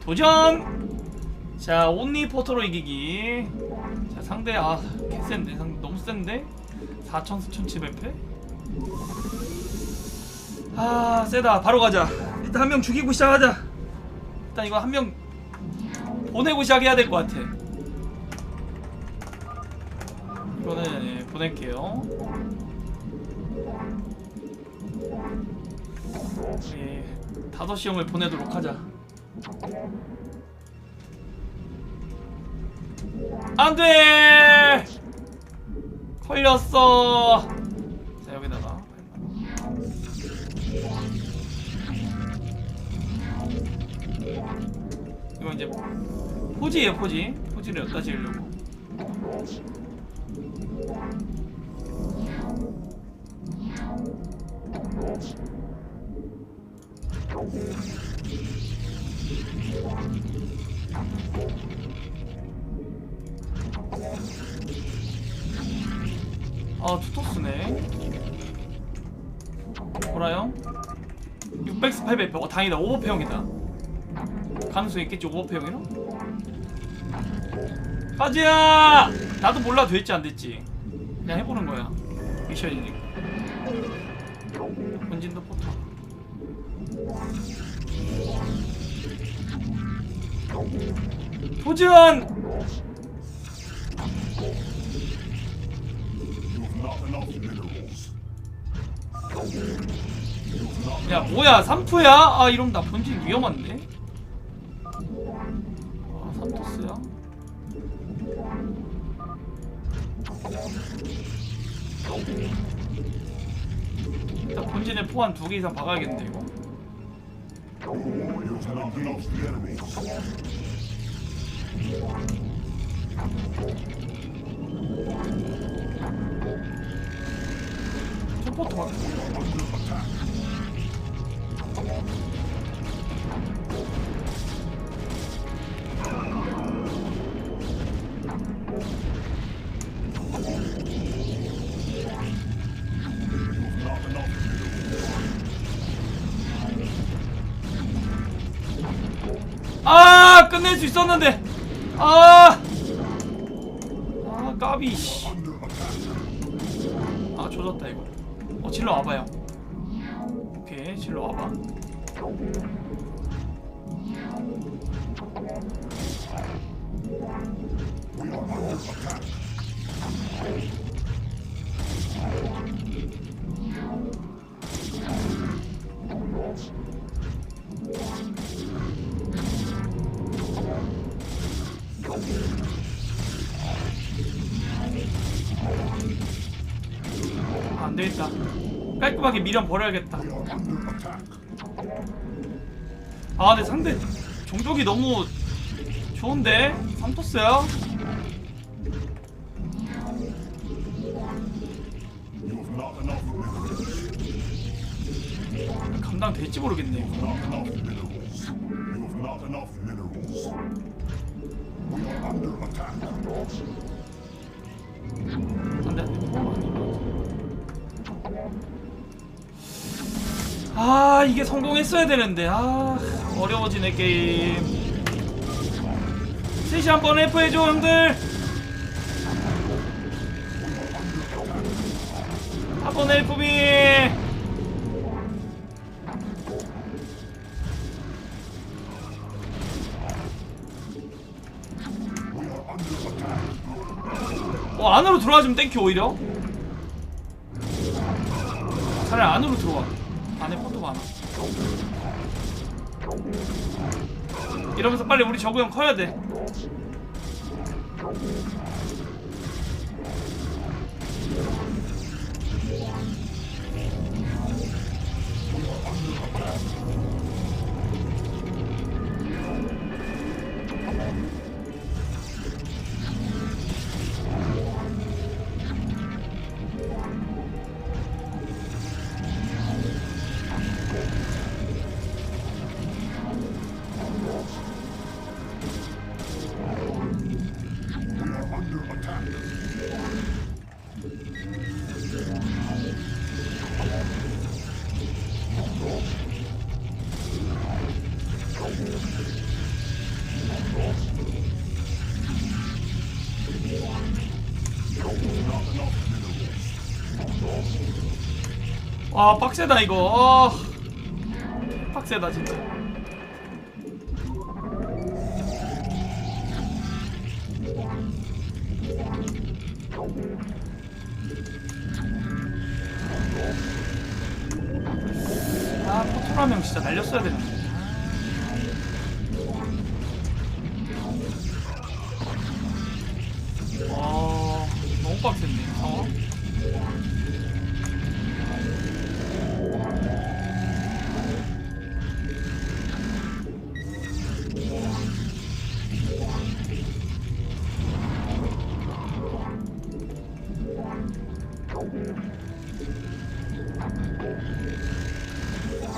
도전! 자, 온리 포터로 이기기. 자, 상대, 아, 개센데. 상대 너무 센데? 4천, 4,700패? 아, 세다. 바로 가자. 일단 한 명 죽이고 시작하자. 일단 이거 한 명 보내고 시작해야 될 것 같아. 이거는 예, 보낼게요. 예, 다섯 시 형을 보내도록 하자. 안 돼! 걸렸어. 자, 여기다가. 이거 이제 포지예요, 포지. 포지를 여기다 지으려고. 600스 800. 어, 다행이다. 오버페형이다. 가능성 있겠지, 오버페형이라? 가지야! 나도 몰라 됐지 안 됐지. 그냥 해보는 거야. 미션이니까. 본진도 포터. 도전! 야 뭐야 삼프야? 아 이러면 나 본진 위험한데? 아 산토스야? 일단 본진에 포한 두 개 이상 박아야겠는데 이거 첫 포트 박 아 끝낼 수 있었는데. 아, 아 까비 씨. 아 조졌다 이거. 어 질러 와봐요. 오케이 질러 와봐. 아, 안 되겠다. 깔끔하게 미련 버려야겠다 아 근데 상대 종족이 너무 좋은데? 삼토스야? 감당 될지 모르겠네. 안돼. 아 이게 성공했어야 되는데. 아 어려워지네 게임. 셋이 한번 F 해줘 형들. 한번 FB 어 안으로 들어와주면 땡큐 오히려. 차라리 안으로 들어와. 안에 포도 많아 이러면서 빨리 우리 저구 형 커야 돼 와 빡세다 이거. 아, 빡세다 진짜. 아 포토라명 진짜 날렸어야 되는데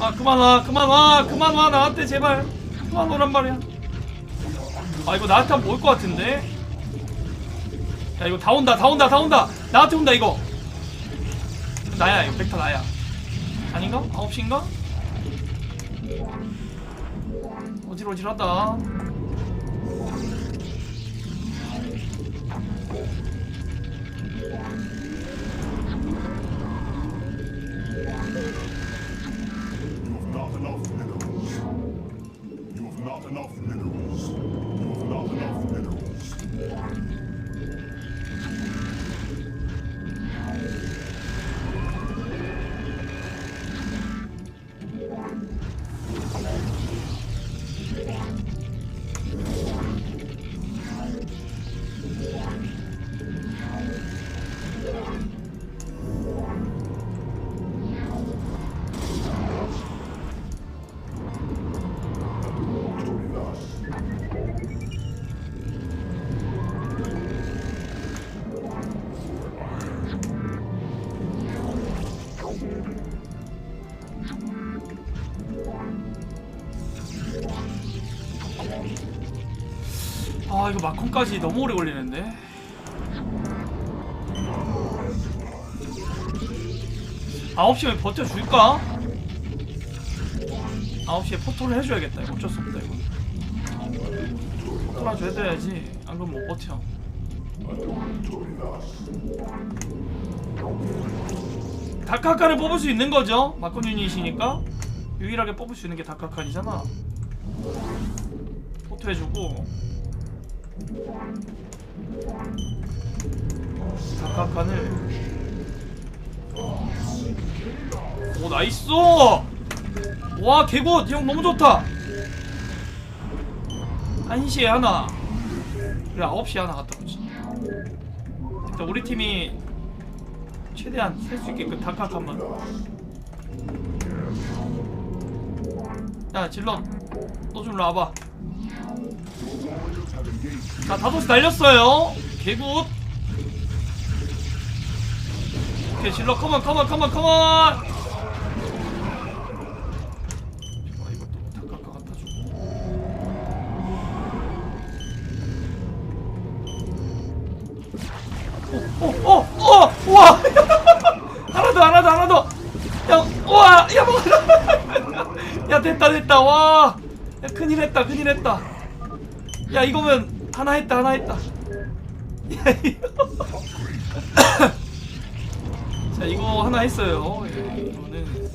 아 그만 와 그만 와 그만 와 나한테 제발. 그만 오란 말이야. 아 이거 나한테 한번 올 것 같은데? 야 이거 다 온다 다 온다 다 온다. 나한테 온다 이거. 나야 이거 벡터 나야. 아닌가? 9시인가? 어질어질하다 아 이거 마콘까지 너무 오래 걸리는데? 아홉 시면 버텨줄까? 아홉 시에 포토를 해줘야겠다. 이거 어쩔 수 없다 이거. 포토라도 해줘야지. 안 그러면 못 버텨. 다카카를 뽑을 수 있는 거죠? 마콘 유닛이니까? 유일하게 뽑을 수 있는 게 다카칸이잖아. 포토 해주고 다카칸을. 오 나이스! 와 개굿! 형 너무 좋다! 1시에 하나. 그래 9시에 하나 갔다 오지. 일단 우리 팀이 최대한 셀 수 있게끔 다카칸만. 야 질럿. 너좀 일로 와봐 자, 다도시 날렸어요. 개굿. 오케이, 질러, 컴온, 컴온, 컴온, 컴온. 아. 야, 됐다, 됐다. 와. 야, 큰일 했다, 큰일 했다. 야 이거면 하나 했다 하나 했다. 자 이거 하나 했어요. 예, 이거는.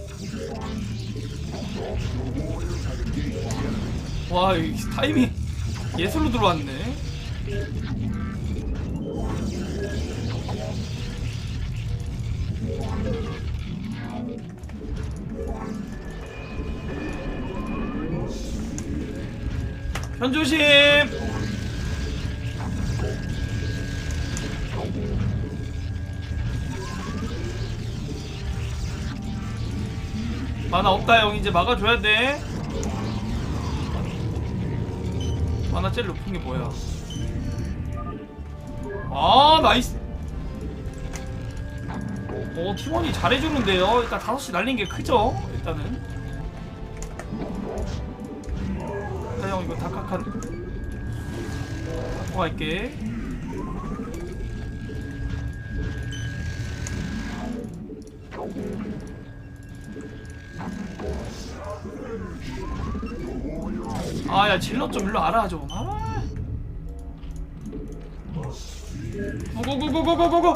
와 이 타이밍 예술로 들어왔네 현조심. 만화 없다 형. 이제 막아줘야 돼. 만화 제일 높은 게 뭐야? 아 나이스. 어 팀원이 잘해주는데요? 일단 5시 날린 게 크죠? 일단은 형 이거 다카칸 갖고 갈게. 아야 질럿 좀 일로 알아 좀. 아. 고고고고고고고고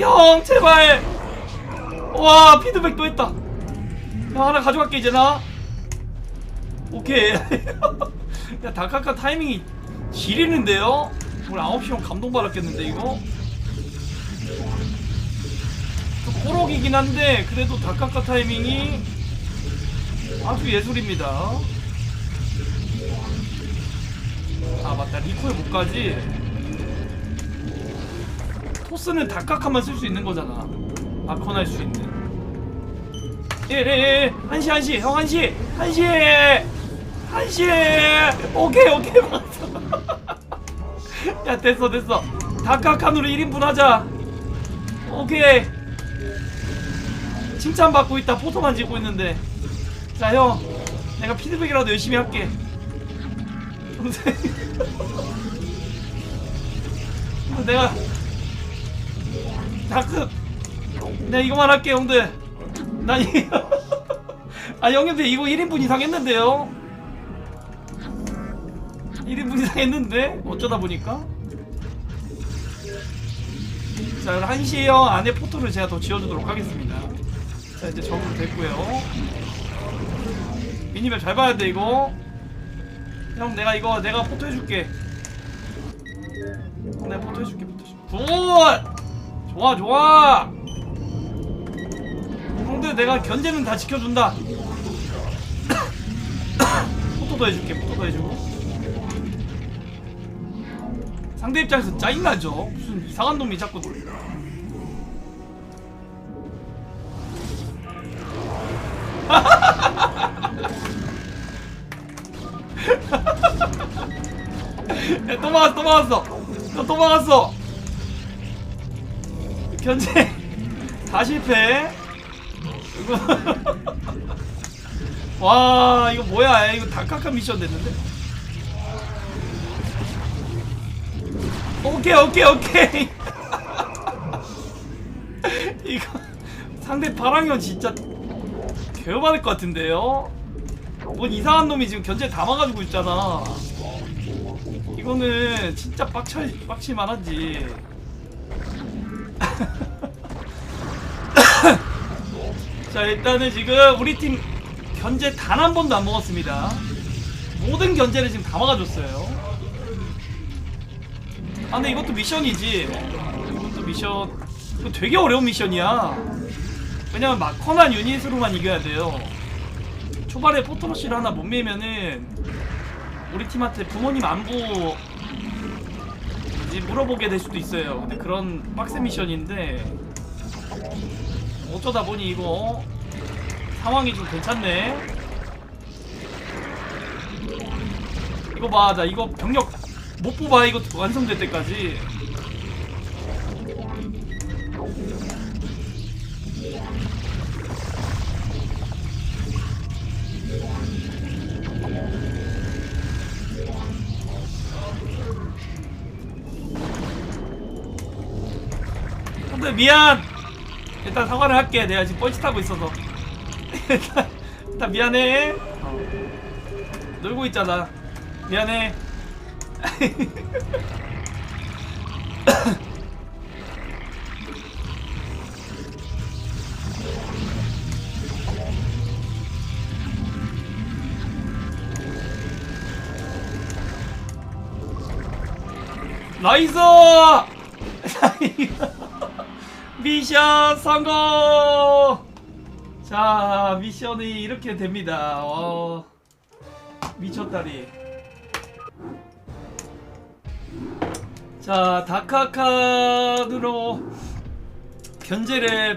형 제발. 와 피드백 또 했다. 형 하나 가져갈게 이제 나 오케이. 야 다카카 타이밍이 지리는데요? 오늘 9시면 감동받았겠는데 이거? 좀 꼬록이긴 한데 그래도 다카카 타이밍이 아주 예술입니다. 아 맞다. 리코에 못 가지? 토스는 다카카만 쓸 수 있는 거잖아. 할수 있는. 예예예. 한시 한시. 형 한시. 한시 한시 오케이 오케이. 맞았어 야 됐어 됐어. 다카칸으로 1인분 하자. 오케이. 칭찬받고 있다. 포토만 찍고 있는데. 자 형. 내가 피드백이라도 열심히 할게. 동생. 내가. 다크 내가 이거만 할게 형들. 난 이... 아 형님들 이거 1인분 이상 했는데요 1인분 이상 했는데? 어쩌다 보니까? 자 그럼 한시에 형 안에 포토를 제가 더 지어주도록 하겠습니다. 자 이제 적으로 됐고요. 미니맵 잘 봐야 돼 이거. 형 내가 이거 내가 포토 해줄게. 형, 내가 포토 해줄게 포토 해줄게. 굿! 좋아 좋아! 형들 내가 견제는 다 지켜준다. 포토도 해줄게 포토도 해주고 상대 입장에서 짜증나죠? 무슨 이상한 놈이 자꾸 야, 또 막았어 또 막았어. 또, 또 막았어. 견제. 다 실패. 와 이거 뭐야? 이거 다카카 미션 됐는데 오케이 오케이 오케이. 이거 상대 바랑형 진짜 개어받을 것 같은데요? 뭔 이상한 놈이 지금 견제 다 막아주고 있잖아. 이거는 진짜 빡쳐 빡칠만 하지. 자 일단은 지금 우리 팀 견제 단 한 번도 안 먹었습니다. 모든 견제를 지금 다 막아줬어요 아 근데 이것도 미션이지. 이것도 미션. 이거 되게 어려운 미션이야. 왜냐면 마커난 유닛으로만 이겨야 돼요. 초반에 포토러시를 하나 못 밀면은 우리 팀한테 부모님 안부 물어보게 될 수도 있어요. 근데 그런 빡센 미션인데 어쩌다 보니 이거 상황이 좀 괜찮네. 이거 봐, 자 이거 병력 못 뽑아 이거 완성될 때까지. 근데 미안. 일단 사과를 할게. 내가 지금 뻘짓 하고 있어서. 일단, 일단 미안해. 어. 놀고 있잖아. 미안해. 나이스! 미션 성공! 자, 미션이 이렇게 됩니다. 어, 미쳤다리. 자, 다카칸으로 견제를